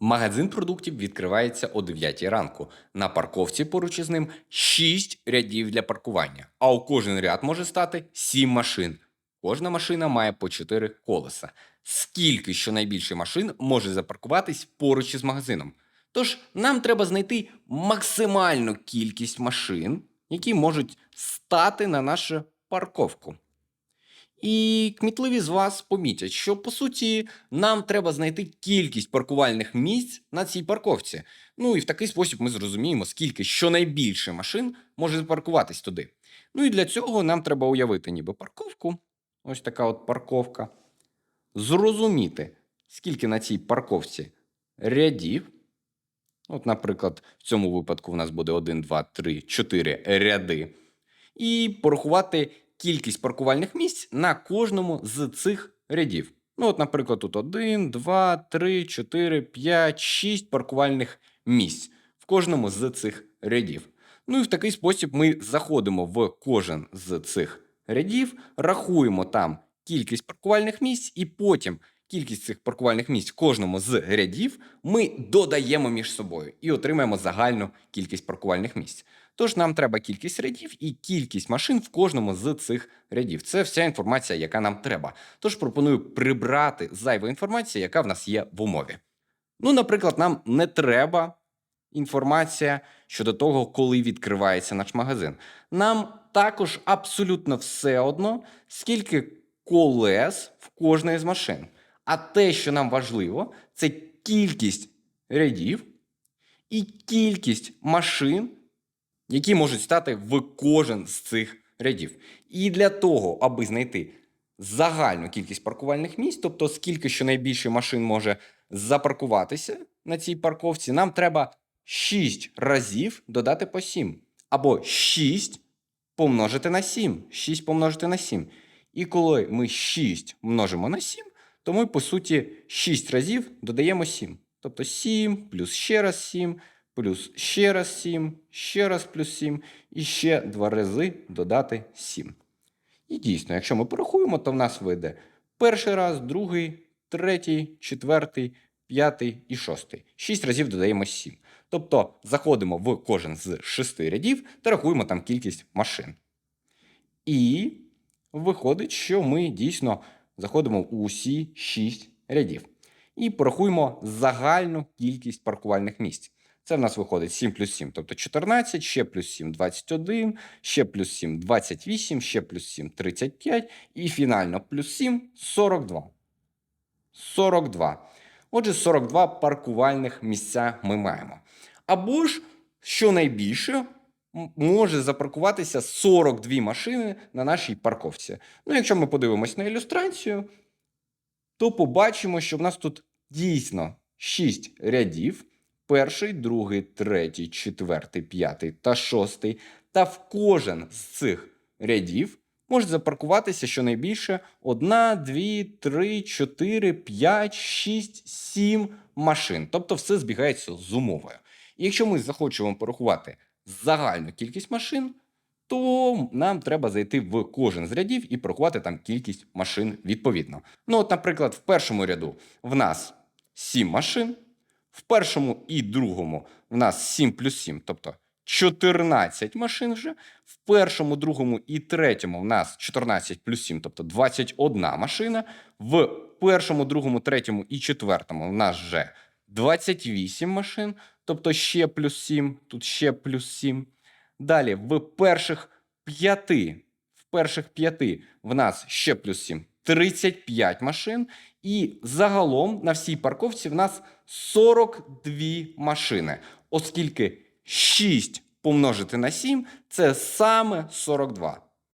Магазин продуктів відкривається о 9 ранку. На парковці поруч із ним 6 рядів для паркування, а у кожен ряд може стати 7 машин. Кожна машина має по 4 колеса. Скільки щонайбільше машин може запаркуватись поруч із магазином? Тож нам треба знайти максимальну кількість машин, які можуть стати на нашу парковку. І кмітливі з вас помітять, що по суті нам треба знайти кількість паркувальних місць на цій парковці. Ну і в такий спосіб ми зрозуміємо, скільки щонайбільше машин може запаркуватись туди. Ну і для цього нам треба уявити ніби парковку. Ось така от парковка. Зрозуміти, скільки на цій парковці рядів. От, наприклад, в цьому випадку в нас буде 1, 2, 3, 4 ряди. І порахувати кількість паркувальних місць на кожному з цих рядів. Ну, от, наприклад, тут 1, 2, 3, 4, 5, 6 паркувальних місць в кожному з цих рядів. Ну і в такий спосіб ми заходимо в кожен з цих рядів, рахуємо там кількість паркувальних місць, і потім кількість цих паркувальних місць кожному з рядів ми додаємо між собою і отримаємо загальну кількість паркувальних місць. Тож нам треба кількість рядів і кількість машин в кожному з цих рядів. Це вся інформація, яка нам треба. Тож пропоную прибрати зайву інформацію, яка в нас є в умові. Ну, наприклад, нам не треба інформація щодо того, коли відкривається наш магазин. Нам також абсолютно все одно, скільки колес в кожної з машин. А те, що нам важливо, це кількість рядів і кількість машин, які можуть стати в кожен з цих рядів. І для того, аби знайти загальну кількість паркувальних місць, тобто скільки щонайбільше машин може запаркуватися на цій парковці, нам треба 6 разів додати по 7. Або 6 помножити на 7. 6 помножити на 7. І коли ми 6 множимо на 7, то ми, по суті, 6 разів додаємо 7. Тобто 7 плюс ще раз 7, плюс ще раз 7, ще раз плюс 7, і ще 2 рази додати 7. І дійсно, якщо ми порахуємо, то в нас вийде перший раз, другий, третій, четвертий, п'ятий і шостий. Шість разів додаємо 7. Тобто заходимо в кожен з шести рядів та рахуємо там кількість машин. І виходить, що ми дійсно заходимо в усі 6 рядів. І порахуємо загальну кількість паркувальних місць. Це в нас виходить 7 плюс 7, тобто 14, ще плюс 7 21, ще плюс 7 28, ще плюс 7 35 і фінально плюс 7 42. 42. Отже, 42 паркувальних місця ми маємо. Або ж, що найбільше, може запаркуватися 42 машини на нашій парковці. Ну, якщо ми подивимось на ілюстрацію, то побачимо, що в нас тут дійсно 6 рядів: перший, другий, третій, четвертий, п'ятий та шостий. Та в кожен з цих рядів може запаркуватися щонайбільше 1, 2, 3, 4, 5, 6, 7 машин. Тобто все збігається з умовою. І якщо ми захочемо порахувати загальну кількість машин, то нам треба зайти в кожен з рядів і порахувати там кількість машин відповідно. Ну, от, наприклад, в першому ряду в нас 7 машин, в першому і другому в нас 7 плюс 7, тобто 14 машин вже. В першому, другому і третьому в нас 14 плюс 7, тобто 21 машина. В першому, другому, третьому і четвертому в нас вже 28 машин, тобто ще плюс 7, тут ще плюс 7. Далі в перших п'яти, в перших п'яти в нас ще плюс 7, 35 машин. І загалом на всій парковці в нас 42 машини, оскільки 6 помножити на 7 це саме 42.